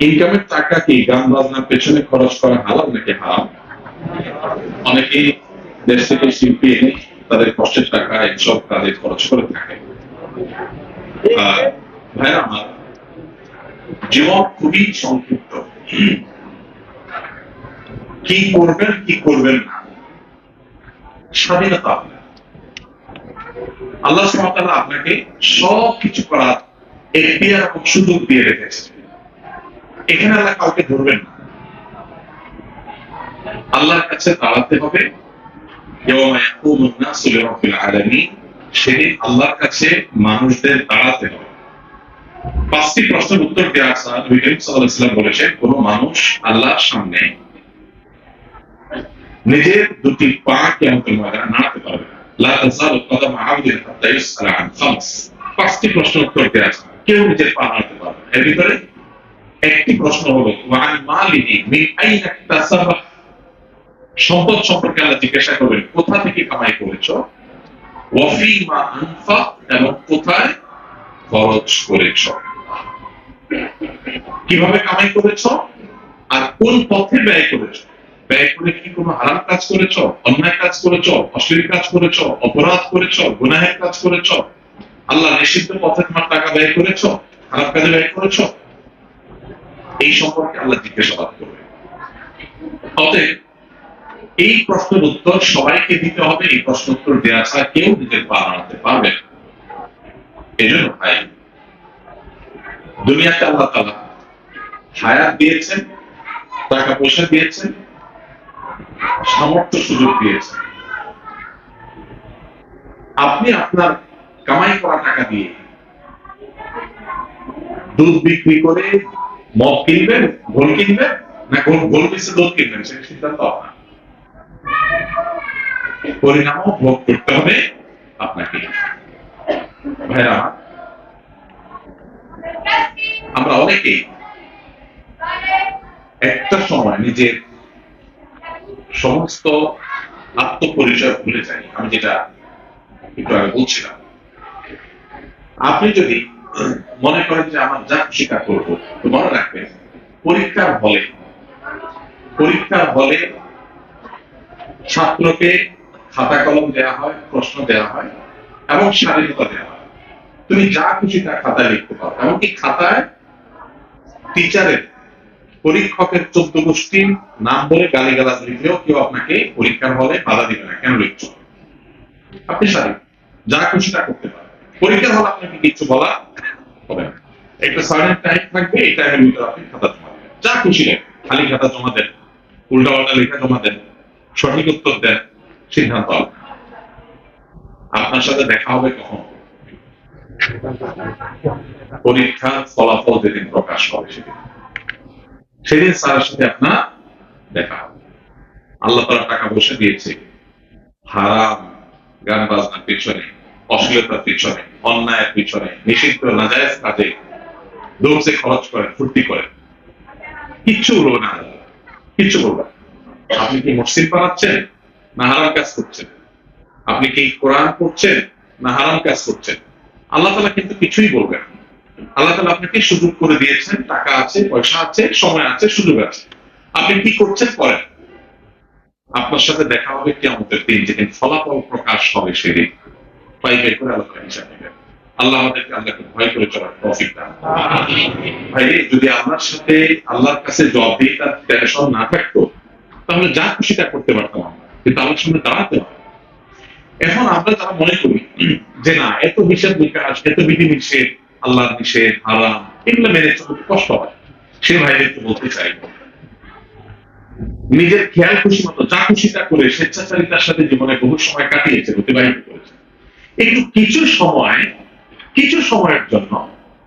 ইনকামের টাকা কি? গান বাজনার পেছনে খরচ করা হালাল নাকি হারাম? অনেকেই দেশ থেকে শিল্পী এনে তাদের কষ্টের টাকা এইসব কাজে খরচ করে থাকে। জীবন খুবই সংক্ষিপ্ত। কি করবেন কি করবেন না? স্বাধীনতা আল্লাহ আপনাকে সব কিছু করার এবং দিয়ে রেখেছে। এখানে আল্লাহ কাউকে ধরবেন না। আল্লাহর কাছে দাঁড়াতে হবে। সেদিন আল্লাহর কাছে মানুষদের দাঁড়াতে হবে। পাঁচটি প্রশ্নের উত্তর দেওয়া বলেছেন, কোন মানুষ আল্লাহর সামনে নিজের দুটি পা কেমন নাড়াতে পারবে পাঁচটি প্রশ্ন উত্তর দেওয়া আছে। কেউ নিজের পা নাড়াতে পারবে এর ভিতরে একটি প্রশ্ন সম্পদ সম্পর্কে আল্লাহ জিজ্ঞাসা করবেন, কোথা থেকে কামাই ওয়াফিমা আনফা? এবং কোথায় খরচ কীভাবে কামাই করেছ? আর কোন পথে ব্যয় করেছ? ব্যয় করে কি কোনো হারাম কাজ করেছ? অন্যায় কাজ করেছ? অশ্লীল কাজ করেছ? অপরাধ করেছ? গুনাহের কাজ করেছ? আল্লাহ নিষিদ্ধ পথে তোমার টাকা ব্যয় করেছ, খারাপ কাজে ব্যয় করেছ? এই সম্পর্কে আল্লাহ জিজ্ঞাসাবাদ করবে। অতএব, এই প্রশ্নের উত্তর সবাইকে দিতে হবে, এই প্রশ্ন উত্তর দেওয়া ছাড়া কেউ নিজের পা বানাতে পারবে না। এই জন্য ভাই, দুনিয়াতে আল্লাহ তালা হায়াত দিয়েছেন টাকা পয়সা দিয়েছেন সামর্থ্য সুযোগ দিয়েছেন। আপনি আপনার কামাই করা টাকা দিয়ে দুধ বিক্রি করে মদ কিনবেন, ঘোল কিনবেন, না ঘোল ঘোল পিসে দুধ কিনবেন, সেটা সিদ্ধান্ত আপনার। পরিণামও ভোগ করতে হবে আপনাকে। ভাইরা, আমরা অনেকেই একটা সময় নিজের সমস্ত আত্মপরিচয় ভুলে যাই। আমি যেটা একটু আগে বলছিলাম আপনি যদি মনে করেন যে আমার যা তা করব, তো মনে রাখবেন, পরীক্ষার হলে পরীক্ষার হলে ছাত্রকে খাতা কলম দেওয়া হয়, প্রশ্ন দেওয়া হয় এবং স্বাধীনতা দেওয়া হয়। তুমি যা খুশি তা খাতায় লিখতে পারো। এমনকি খাতায় টিচারের পরীক্ষকের চোদ্দ গোষ্ঠীর নাম বলে গালি গালাজ লিখলেও কেউ আপনাকে পরীক্ষার হলে বাধা দিবে না। কেন লিখছো? আপনি স্বাধীন। যা খুশি তা করতে পারেন পরীক্ষার হলে আপনাকে কিছু বলা হবে একটা টাইম থাকবে, এই টাইমের ভিতরে আপনি খাতা জমা দেবেন। যা খুশি লেখেন খালি খাতা জমা দেন উল্টা লেখা জমা দেন, সঠিক উত্তর দেন, সিদ্ধান্ত। আপনার সাথে দেখা হবে কখন? পরীক্ষার ফলাফল যেদিন প্রকাশ হবে সেদিন। সেদিন স্যারের সাথে আপনার দেখা হবে। আল্লাহ তারা টাকা পয়সা দিয়েছে। হারাম গান বাজনার পিছনে অশ্লীলতার পিছনে, অন্যায়ের পিছনে, নিষিদ্ধ, নাজায়েজ কাজে দৌড়ে খরচ করেন, ফুর্তি করেন কিচ্ছু বলব না। কিচ্ছু না। আপনি কি মসজিদ বানাচ্ছেন না হারাম কাজ করছেন আপনি কি কোরআন পড়ছেন না হারাম কাজ করছেন আল্লাহ তালা কিন্তু কিছুই বলবেন। আল্লাহ তালা আপনাকে সুযোগ করে দিয়েছেন, টাকা আছে, পয়সা আছে, সময় আছে, সুযোগ আছে আপনি কি করছেন, করেন আপনার সাথে দেখা হবে কি আমাদের দিন, যেদিন ফলাফল প্রকাশ হবে সেদিন করে আল্লাহ আল্লাহ আমাদেরকে আল্লাহকে ভয় করে চলার দান ভাই যদি সাথে আল্লাহর কাছে টেনশন না থাকতো, তাহলে যা খুশি তা করতে পারতাম আমরা, কিন্তু সামনে দাঁড়াতে এখন আমরা যারা মনে করি, যে না, এত হিসাব বিকাশ এত বিধি নিষেধ আল্লাহর নিষেধ, হারাম, এগুলো মেনে চলতে কষ্ট হয়। সে ভাইদেরকে বলতে চাই। নিজের খেয়াল খুশি মতো, যা খুশি তা করে স্বেচ্ছাচারিতার সাথে জীবনে বহু সময় কাটিয়েছে, অতিবাহিত একটু কিছু সময়, কিছু সময়ের জন্য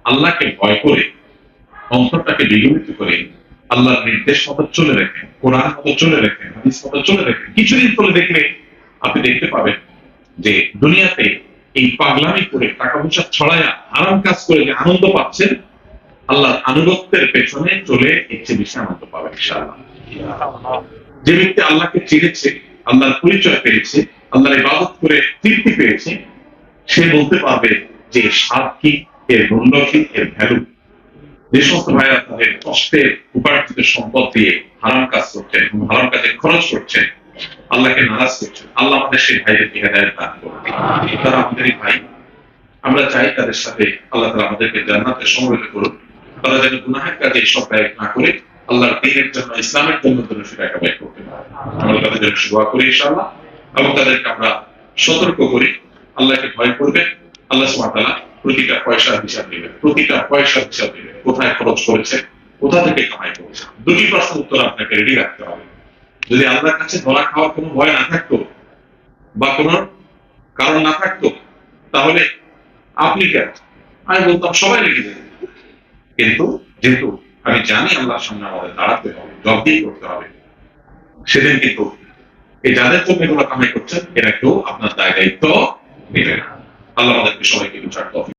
আল্লাহকে ভয় করে, অন্তরটাকে বিগমিত করে আল্লাহর নির্দেশ মতো চলে রেখেন কোরআন মতো চলে রেখেন হাদিস মতো চলে রেখেন কিছুদিন পরে দেখলে আপনি দেখতে পাবেন যে দুনিয়াতে এই পাগলামি করে টাকা পয়সা ছড়ায়া আরাম কাজ করে যে আনন্দ পাচ্ছেন, আল্লাহর আনুগত্যের পেছনে চলে চেয়ে বেশি আনন্দ পাবেন ইনশাআল্লাহ। যে ব্যক্তি আল্লাহকে চিনেছে, আল্লাহর পরিচয় পেয়েছে, আল্লাহর ইবাদত করে তৃপ্তি পেয়েছে সে বলতে পারবে যে স্বাদ কি এর মূল্য কি এর ভ্যালু যে সমস্ত তাদের কষ্টে উপার্জিত সম্পদ দিয়ে হারাম কাজ করছেন হারাম কাজে খরচ করছেন, আল্লাহকে নারাজ করছেন। আল্লাহ আমাদের সেই তারা আমাদেরই ভাই। আমরা চাই তাদের সাথে আল্লাহ তালা আমাদেরকে জান্নাতে সমবেত করুন তারা যেন গুনাহের কাজে এসব ব্যয় না করে আল্লাহর দিনের জন্য, ইসলামের জন্য যেন ব্যয় করতে পারে। আমরা তাদের জন্য সেবা করি এবং তাদেরকে আমরা সতর্ক করি। আল্লাহকে ভয় করবে, আল্লাহ সুবহানাহু প্রতিটা পয়সার হিসাব নেবেন প্রতিটা পয়সার হিসাব নেবেন কোথায় খরচ করেছে, কোথা থেকে কামাই করেছে। দুটি প্রশ্ন উত্তর আপনাকে রেডি রাখতে হবে। যদি আল্লাহর কাছে ধরা খাওয়ার কোনো ভয় না থাকতো বা কোনো কারণ না থাকতো, তাহলে আপনি কেন? আমি বলতাম, সবাই রেখে দেবেন কিন্তু যেহেতু আমি জানি আল্লাহর সামনে আমাদের দাঁড়াতে হবে জবাবদিহি করতে হবে, সেদিন কিন্তু এই যাদের জন্য এগুলো কামাই করছেন এটা কেউ আপনার দায় দায়িত্ব নেবে না আল্লাহ আমাদেরকে সবাইকে বিচার